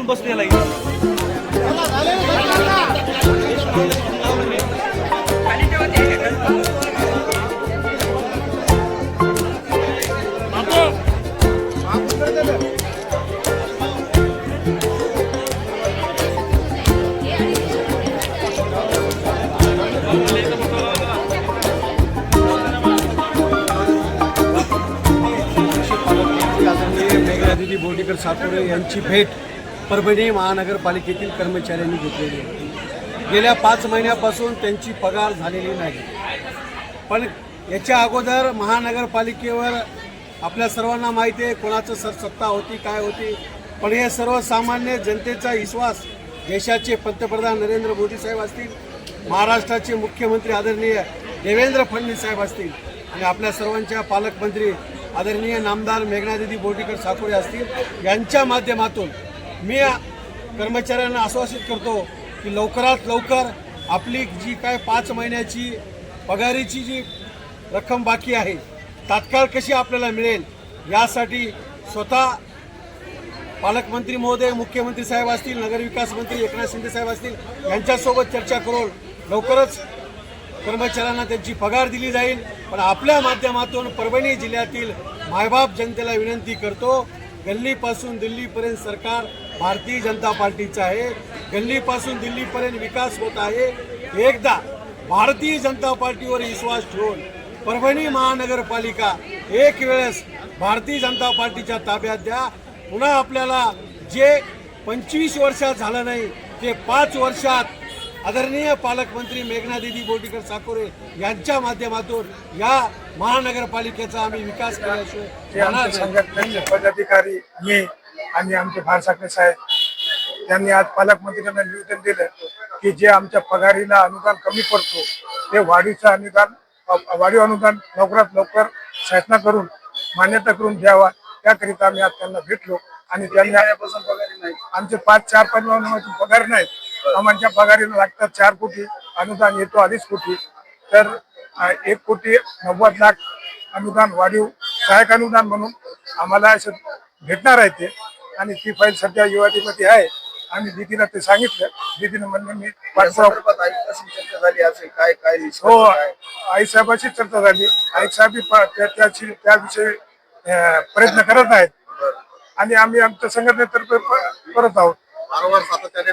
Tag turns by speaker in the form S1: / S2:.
S1: घालून धरून बसलेला
S2: बोर्डीकर सातपुरे यांची भेट परभणी महानगरपालिकेतील कर्मचाऱ्यांनी घेतलेली आहे. गेल्या पाच महिन्यापासून त्यांची पगार झालेली नाही. पण याच्या अगोदर महानगरपालिकेवर आपल्या सर्वांना माहिती आहे कोणाचं सर सत्ता होती काय होती. पण हे सर्वसामान्य जनतेचा विश्वास देशाचे पंतप्रधान नरेंद्र मोदी साहेब असतील महाराष्ट्राचे मुख्यमंत्री आदरणीय देवेंद्र फडणवीस साहेब असतील आणि आपल्या सर्वांच्या पालकमंत्री आदरणीय नामदार मेघनादिदी बोर्डीकर साकोरे असतील यांच्या माध्यमातून मी कर्मचाऱ्यांना आश्वासित करतो की लवकरात लवकर आपली जी काय पाच महिन्याची पगारीची जी रक्कम बाकी आहे तात्काळ कशी आपल्याला मिळेल यासाठी स्वतः पालकमंत्री महोदय मुख्यमंत्री साहेब असतील नगरविकास मंत्री एकनाथ शिंदे साहेब असतील यांच्यासोबत चर्चा करून लवकरच कर्मचाऱ्यांना त्यांची पगार दिली जाईल. पण आपल्या माध्यमातून परभणी जिल्ह्यातील मायबाप जनतेला विनंती करतो गल्लीपासून दिल्लीपर्यंत सरकार भारतीय जनता पार्टीचं आहे. गल्लीपासून दिल्लीपर्यंत विकास होत आहे. एकदा भारतीय जनता पार्टीवर विश्वास ठेवून परभणी महानगरपालिका एक वेळेस भारतीय जनता पार्टीच्या ताब्यात द्या. पुन्हा आपल्याला जे पंचवीस वर्षात झालं नाही ते पाच वर्षात आदरणीय पालकमंत्री मेघनादिदी बोटीकर साकोरे यांच्या माध्यमातून या महानगरपालिकेचा आम्ही विकास केल्याशिवाय.
S3: संघटनेचे पदाधिकारी मी आणि आमचे फारसाकडे साहेब त्यांनी आज पालकमंत्र्यांना निवेदन दिलं की जे आमच्या पगारीला अनुदान कमी पडतो ते वाढीचं अनुदान वाढीव अनुदान लवकरात लवकर शासनाकडून मान्यता करून द्यावा. त्याकरिता आम्ही आज त्यांना भेटलो आणि त्यांनी आमचे पाच चार पाच पगार नाहीत आम्हाला पगारीला लागतात चार कोटी अनुदान येतो अडीच कोटी. तर एक कोटी नव्वद लाख अनुदान वाढीव सहाय्यक अनुदान म्हणून आम्हाला असं भेटणार आहे ते. आणि ती फाईल सध्या युवादीमध्ये आहे. आणि दीदीला ते सांगितलं. दीदीनं म्हणलं मी पाठपुरावा
S4: झाली असेल काय काय
S3: हो आई साहेबाशी चर्चा झाली. आई साहेब त्याची त्याविषयी प्रयत्न करत आहेत. आणि आम्ही आमच्या संघटनेतर्फे करत आहोत.
S4: वारंवार सातत्याने